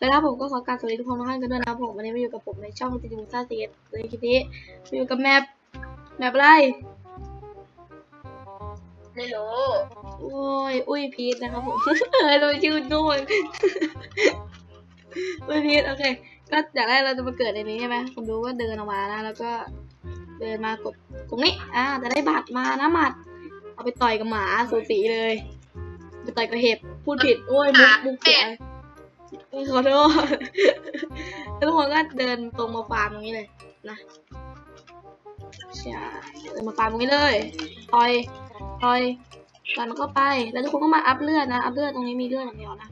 แล้วครับผมก็ขอกรารสวัสดีทุกคนทุกท่านกันด้วยนะครับผมวันนี้มาอยู่กับผมในช่องจิจิบุซ่าซีเอสเลยคลิปนี้มาอยู่กับแมปแมปอะไรไม่รู้โอ้ยอุ้ยพีทนะครับผมเออเราชื่อโน้นอุ้ยพีทโอเค ก็อย่างแรกเราจะมาเกิดในนี้ใช่ไหมผมดูว่าเดินออกมานะแล้วก็เดินมากดตรงนี้อ่าจะได้บัตรมานะหมัด เอาไปต่อยกับหมาสูสีเลย ไปต่อยกับเห็บพูดผิดโอ้ยมุกมุกเสีย ขอโทษแล้วทุกคนก็เดินตรงมาฟาร์มตรงนี้เลยนะใช่เดินมาฟาร์มตรงนี้เลยต่อยต่อยตอยมันก็ไปแล้วทุกคนก็มาอัพเลือดนะอัพเลือดตรงนี้มีเลือดอย่างเดียวนะ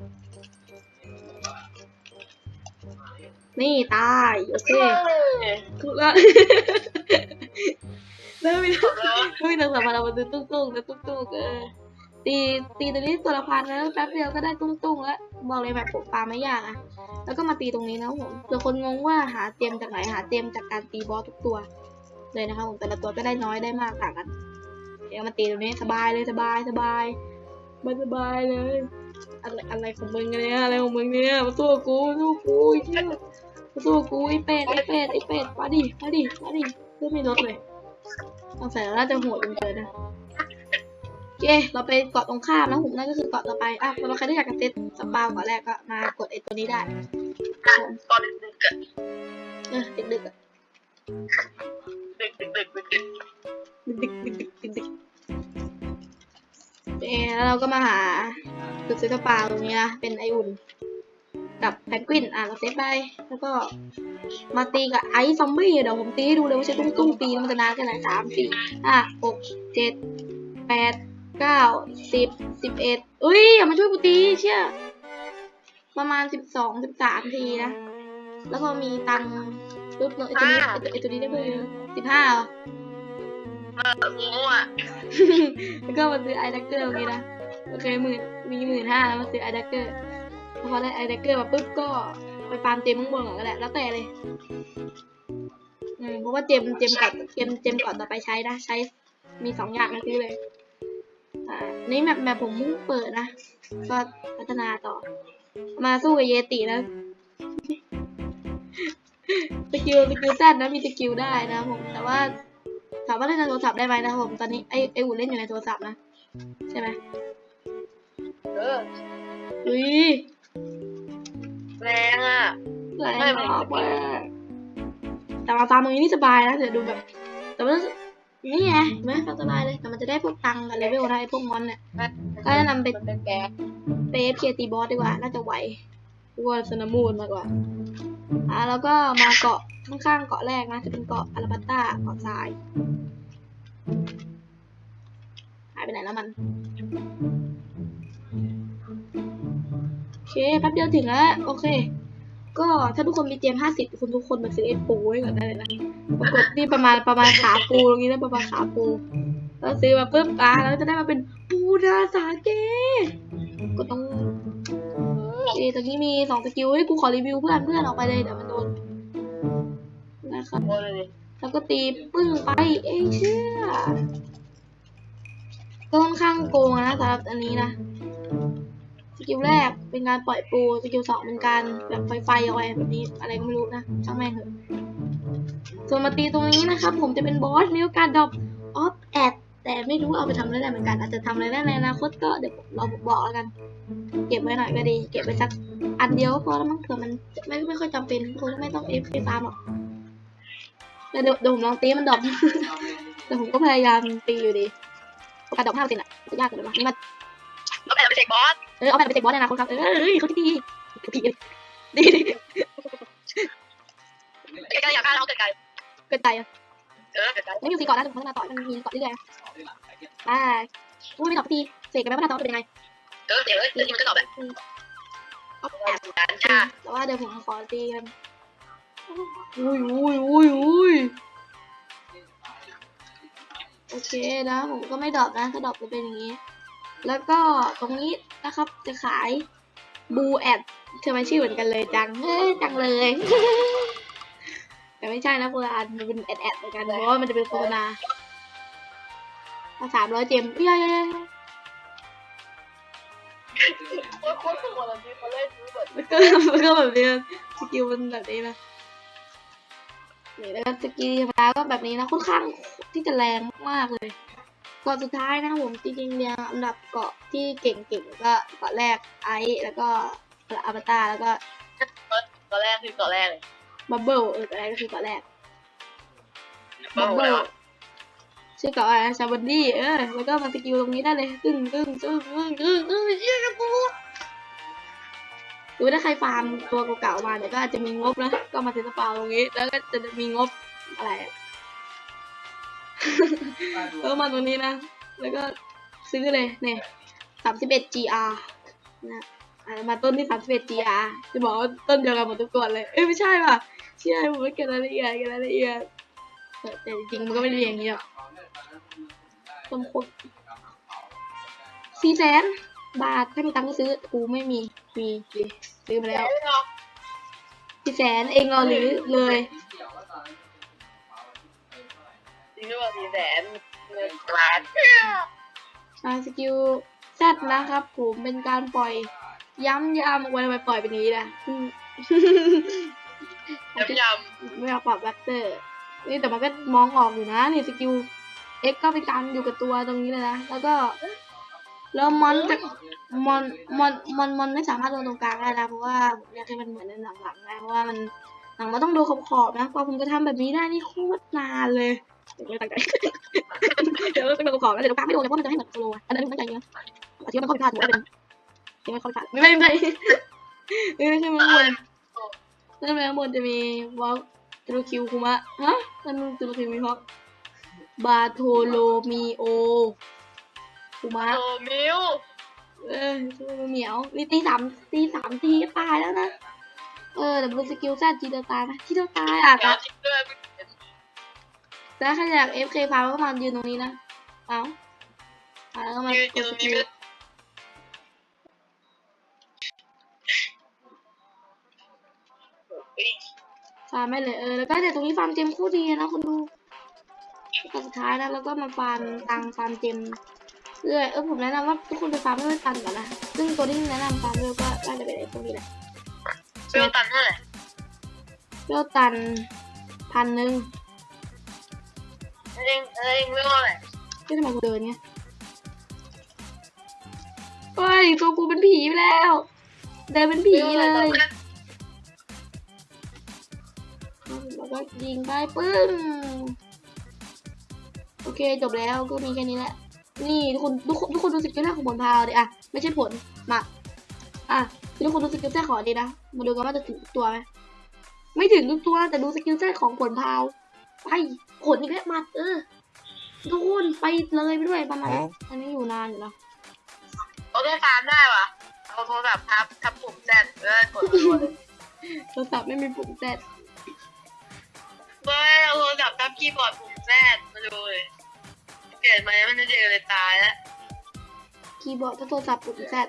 นี่ตายโอเคถูกแล้วแล้วมีแล้วมีนางสาวพารามาดูตุ้งตุ้งนะตุ้งตุ้งเออ ตีตีตรงนี้ตัวละพันแล้วแป๊บเดียวก็ได้ตุ้งๆแล้วบอกเลยแบบปลาไม่ยากอะแล้วก็มาตีตรงนี้นะผมเผื่อคนงงว่าหาเตรียมจากไหนหาเตรียมจากการตีบอสทุกตัว เลยนะคะผมแต่ละตัวก็ได้น้อยได้มากต่างกัน เดี๋ยวมาตีตรงนี้สบายเลยสบายสบายสบายสบายเลยอะไรอะไรของมึงเนี่ยอะไรของมึงเนี่ยมาสู้กับกูมาสู้กับกูไอ้เหี้ยมาสู้กับกูไอ้เป็ดไอ้เป็ดไอ้เป็ดมาดิมาดิมาดิเพื่อไม่ลดเลยต้องใส่แล้วน่าจะโหดจนเกินนะ เค เราไปเกาะตรงข้ามนะผมนั่นก็คือเกาะต่อไป อะสำหรับใครที่อยากจะเซตสปาวเกาะแรกก็มากดไอ้ตัวนี้ได้ตอนดึกๆอะเออดึกๆอะดึกดึกดึกดึกดึกดึกดึกดึกดึกดึกเออแล้วเราก็มาหาจุดซื้อกระเป๋าตรงนี้นะ เป็นไออุ่น กับแพนกวิน อะเราเซฟไป แล้วก็มาตีกับไอซ์ซอมบี้เดี๋ยวผมตีให้ดูเลยว่าใช้ตุ้งตุ้งตีมันจะนานแค่ไหนสามสี่ห้าหกเจ็ดแปด เก้าสิบสิบเอ็ดเอ้ยอย่ามาช่วยกูตีเชี่ยประมาณสิบสองสิบสามทีนะ แล้วก็มีตังค์ปุ๊บเนอะไอตัวนี้ไอตัวนี้ได้เพิ่มสิบห้าเหรอเออมั่วแล้วก็มาซื้อไอดักเกอร์ตรงนี้นะโอเคหมื่นมีหมื่นห้าแล้วมาซื้อไอดักเกอร์พอได้ไอดักเกอร์มาปุ๊บก็ไปฟาร์มเจมข้างบนก่อนก็ได้แล้วแต่เลยอืมเพราะว่าเจมเจมก่อนเจมเจมก่อนต่อไปใช้นะใช้มีสองอย่างนะซื้อเลยอ่า นี่แมปแมปผมเพิ่งเปิดนะ ก็พัฒนาต่อ มาสู้กับเยตินะสกิลสกิลแซดนะมีสกิลได้นะผม แต่ว่าถามว่าเล่นในโทรศัพท์ได้ไหมนะครับผม ตอนนี้ไอไออุ่นเล่นอยู่ในโทรศัพท์นะ ใช่ไหมเอออุ้ยแรงอะแรงมากแม่แต่มาฟาร์มตรงนี้นี่สบายนะเดี๋ยวดูแบบ แต่ว่า นี่ไงเห็นไหมฟาร์มสบายเลยแต่มันจะได้พวกตังค์กับเลเวลนะไอพวกมอนเนี่ยก็แนะนำไปมันเป็นแก๊สเปฟเคตีบอสดีกว่า น่าจะไหวกว่าสนามูนมากกว่าอ่า แล้วก็มาเกาะข้างๆเกาะแรกนะ จะเป็นเกาะอาราบัตตาเกาะทรายหายไปไหนแล้วมันโอเคแป๊บเดียวถึงแล้ว โอเค ก็ถ้าทุกคนมีเจมห้าสิบคุณทุกคนมาซื้อเอ็นปูไว้ก่อนได้เลยนะปรากฏนี่ประมาณประมาณขาปูตรงนี้นะประมาณขาปูแล้วซื้อมาปุ๊บอะแล้วจะได้มาเป็นปูนาสาเกก็ต้องเอตอนนี้มีสองสกิลให้ยกูขอรีวิวเพื่อนเพื่อนออกไปเลยเดี๋ยวมันโดนนะครับโอ้เลยแล้วก็ตีปึ้งไปเอยเชื่อก็ค่อนข้างโกงนะสำหรับอันนี้นะ สกิลแรกเป็นการปล่อยปู สกิลสองเป็นการแบบไฟไฟเอาไว้แบบนี้อะไรก็ไม่รู้นะช่างแม่งเถอะส่วนมาตีตรงนี้นะครับ ผมจะเป็นบอสมีโอกาสดรอปออฟแอดแต่ไม่รู้เอาไปทำอะไรได้เหมือนกัน อาจจะทำอะไรได้ในอนาคตก็เดี๋ยวเราบอกแล้วกัน เก็บไว้หน่อยก็ดี เก็บไว้สักอันเดียวก็พอแล้วมั้งเผื่อมันไม่ไม่ค่อยจำเป็นคงไม่ต้องเอฟฟาร์มหรอกแต่เดี๋ยวเดี๋ยวผมลองตีมันดรอปแต่ผมก็พยายามตีอยู่ดี กาสดรอปห้าเปอร์เซ็นต์อะจะยากเลยวะนี่มัน แล้วแต่เราไปเช็คบอส เออเอาแบบไปเตะบอลในอนาคตครับเออเฮ้ยเขาที่ดีดีดีดีใกล้ๆอยากฆ่าเราเกิดไกลเกินใจอะเออเกิดไกลไม่มีสี่เกาะนะถึงพัฒนาต่อมันมีเกาะเรื่อยๆอ่าอุ้ยไม่ตอบทีเสกกันไหมพัฒนาต่อเป็นยังไงเออเดี๋ยวเอ้ยนี่มันก็ตอบแบบออฟแอดการชาแต่ว่าเดี๋ยวผมขอตีกันอุ้ยอุ้ยอุ้ยอุ้ยโอเคนะผมก็ไม่ดรอปนะถ้าดรอปจะเป็นอย่างนี้ แล้วก็ตรงนี้นะครับจะขายบูแอดทำไมชื่อเหมือนกันเลยจังเฮ้ยจังเลย แต่ไม่ใช่นะโบรามันเป็นแอดแอดเหมือนกันเพราะว่ามันจะเป็นโฆษณาสามร้อยเจมเอ้ยเอ้ยเอ้ยโคก็โคตรหัวเราที่เขาเล่นรู้หมดแล้วก็แบบนี้นะสกิลมันแบบนี้นะนี่แล้วสกิลธรรมดาก็แบบนี้นะค่อนข้างที่จะแรงมากเลยาะสุดท้ายนะครับผมจริงๆเรียงอันดับเกาะที่เก่งๆก็เกาะแรกไอซ์แล้วก็อวตารแล้วก็ตอนแรกคือตอนแรกเลยบับเบิลเอออะไรก็คือเกาะแรกบ้าบับแล้เบิลวชื่อเกาะอะไรชาบันดี้เออแล้วก็มาสกิลตรงนี้ได้เลยตึ้งตึ้งตึ้งตึ้งตึ้งตึ้งเยี่ยมกูดูถ้าใครฟาร์มตัวเก่าๆมาเนี่ยก็อาจจะมีงบนะก็มาเซ็นสปาตรงนี้แล้วก็จะมีงบอะไรอะ ก็มาตรงนี้นะ แล้วก็ซื้อเลยเนี่ยสามสิบเอ็ด GR นะอะมาต้นที่สามสิบเอ็ด GR จะบอกว่าต้นเดียวกันหมดทุกตัวเลย เอ้ยไม่ใช่ป่ะใช่ผมไม่เก็บรายละเอียดเก็บรายละเอียดแต่แต่จริงๆมันก็ไม่ได้อย่างนี้หรอกต้มโคตรสี่แสนบาทถ้ามีตังค์ก็ซื้อ กูไม่มี มีดิซื้อมาแล้วสี่แสนเองรอหรือเลย จริงด้วยว่าสี่แสนเงินล้านใช้สกิลแซดนะครับ ผมเป็นการปล่อย ย้ำย้ำวันทำไมปล่อยเป็นอย่างนี้ล่ะอืมยำยไม่เอาปรับแวคเตอร์ นี่แต่มันก็มองออกอยู่นะนี่สกิลเอ็กก็เป็นการอยู่กับตัวตรงนี้เลยนะ แล้วก็แล้วมอนจะมอนมอนมอนมอนไม่สามารถโดนตรงกลางได้นะเพราะว่าผมอยากให้มันเหมือนในหนังหลังนะเพราะว่ามันหนังมันต้องดูขอบขอบๆนะกว่าผมจะทำแบบนี้ได้นี่โคตรนานเลย ไม่ตั้งใจเดี๋ยวต้องดูขอบแล้วเดี๋ยวตรงกลางไม่โดนเลยเพราะมันจะให้เหมือนโซโลอันนั้นตั้งใจเงี้ยอาจจะมันเข้าผิดพลาดหัวเป็นที่มันเข้าผิดพลาดไม่ไม่ไม่ไม่ไม่ใช่มันบนแล้วข้าบนจะมีวอลตรูคิวคุมะฮะนั่นมันตรูคิวมีฮอกบาโทโลมีโอคุมะโอมิวเออชื่อมันเหมียวนี่ตีสามตีสามทีก็ตายแล้วนะเออแต่บนสกิลแซดทีเดียวตายนะทีเดียวตายอะแกแต่จริงด้วย แต่ถ้าอยากเอฟเคพาก็มายืนตรงนี้นะ เอาเอาแล้วก็มายืนกอยู่ดตสรงกินี้ลฟาร์มไม่เลยเออแล้วก็เดี๋ยวตรงนี้ฟาร์มเจมคู่ดีนะคุณดูแล้วก็สุดท้ายนะแล้วก็มาฟาร์มตังฟาร์มเจมเรื่อยเออผมแนะนำว่าทุกคนไปฟาร์มไม่ไว้ตันก่อนนะซึ่งตัวที่แนะนำฟาร์มเรื่อยก็น่าจะเป็นไอ้พวกนี้แหละเปรี้ยวตันเท่าไหร่เปรี้ยวตันพันหนึ่ง เองเองเรื่องอะที่ทำไมกูเดินเงี้ยเฮ้ยตัวกูเป็นผีไปแล้ว เดินเป็นผีเลยแล้วก็ยิงไปปึ้งโอเคจบแล้วก็มีแค่นี้แหละ นี่ทุกคนทุกคนทุกคนดูสกิลแรกของผลพาวดิอะไม่ใช่ผลมาอะทุกคนดูสกิลแรกของดีนะ มาดูกันว่าจะถึงตัวไหมไม่ถึงทุกตัวแต่ดูสกิลแรกของผลพาว ไปผลอีกแล้วมาเออทุกคนไปเลยไปด้วยประมาณนี้อันนี้อยู่นานอยู่นะเขาต้องฟาร์มได้ปะเอาโทรศัพท์ทับทับปุ่มแซดเออกดรัวเลยโทรศัพท์ไม่มีปุ่มแซดเฮ้ยเอาโทรศัพท์ทับคีย์บอร์ดปุ่มแซดมาดูเลยเกิดมามันจะเจอเลยตายแล้วคีย์บอร์ดถ้าโทรศัพท์ปุ่มแซด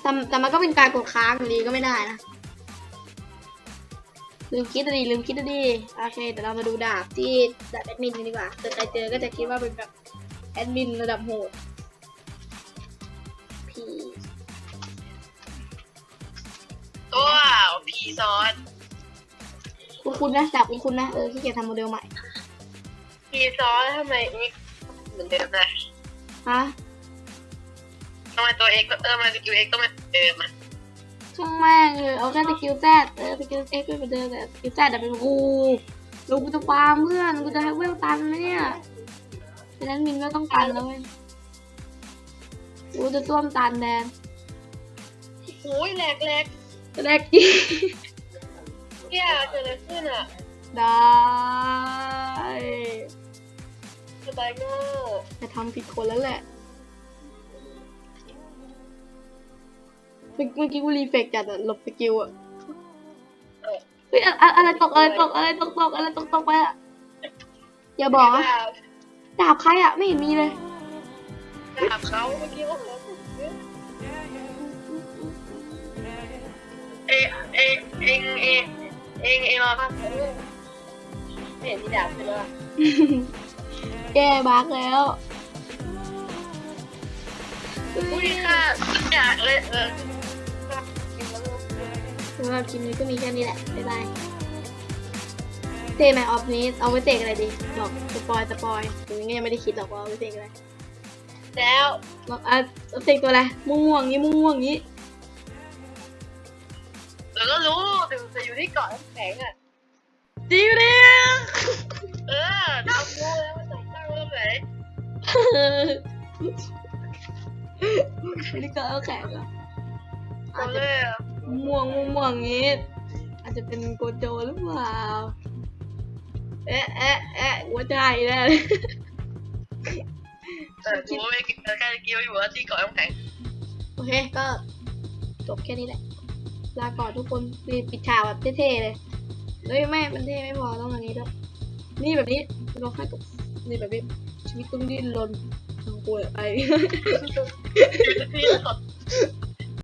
แต่แต่มันก็เป็นการกดค้างอยู่ดีก็ไม่ได้นะ ลืมคิดอะดีลืมคิดอะดีโอเคเดี๋ยวเรามาดูดาบที่ดาบแอดมินกันดีกว่าเกิดใครเจอก็จะคิดว่าเป็นแบบแอดมินระดับโหดพีตัวพีซอนคุณคุณนะดาบคุณคุณนะเออที่เกียจทำโมเดลใหม่พีซอนทำไมเอ็กเหมือนเดิมนะฮะทำไมตัวเอ็กเออมาสกิลเอ็กก็ไม่เหมือนเดิมอะ ช่างแม่งเลยเอาแค่สกิลแซดเออสกิลเอ็กซ์ไม่เหมือนเดิมแต่สกิลแซดเป็นกูลูกกูจะฟาร์มเพื่อนกูจะให้เวลตันไหมเนี่ยฉะนั้นมินก็ต้องตันแล้วเว้ยกูจะต้วมตันแดนโอ้ยแหลกแหลกแรกกี้เกี้ยเกิดอะไรขึ้นอะ ได้สบายโง่แต่ทำผิดคนแล้วแหละ เมื่อเมื่อกี้กูรีเฟกจัดอะหลบสกิลอะเฮ้ยอะอะอะไรตกอะไรตกอะไรตกตกอะไรตกตกไปอะอย่าบอกนะดาบใครอะไม่เห็นมีเลยถามเขาเมื่อกี้ว่าเขาเอเอเองเองเองเองรอครับไม่เห็นมีดาบใช่ไหมแก้บักแล้วอุ้ยค่ะอยากเลยเออ สำหรับคลิปนี้ก็มีแค่นี้แหละ บ๊ายบายเตะไหมออฟนี้เอาไว้เตะอะไรดี บอกสปอยสปอยถึงยังไม่ได้คิดหรอกว่าเอาไว้เตะอะไร แล้วบอกอะเอาเตะตัวอะไร ม่วงๆงี้ม่วงๆงี้แล้วก็รู้ถึงจะอยู่ที่เกาะน้ำแข็งอะจริงดิเออดาวรู้แล้วว่าจะตั้งเริ่มไหนไม่ได้ก็เอาแข็งเหรอเอาอาจเลจะยอะม่วงม่วงๆงี้ อาจจะเป็นโกโจหรือเปล่า เอ๊ะเอ๊ะเอ๊ะหัวใจแน่เลยแต่กูไม่กินแค่เกี่ยวอยู่ว่าที่เกาะน้ำแข็งโอเคก็จบแค่นี้แหละ ลาก่อนทุกคนรีบปิดฉากแบบเท่ๆเลยเฮ้ยไม่มันเท่ไม่พอต้องอันนี้ด้วยนี่แบบนี้เราให้กับนี่แบบนี้ชีวิตต้องดิ้นรนทางป่วยไปที่เกาะ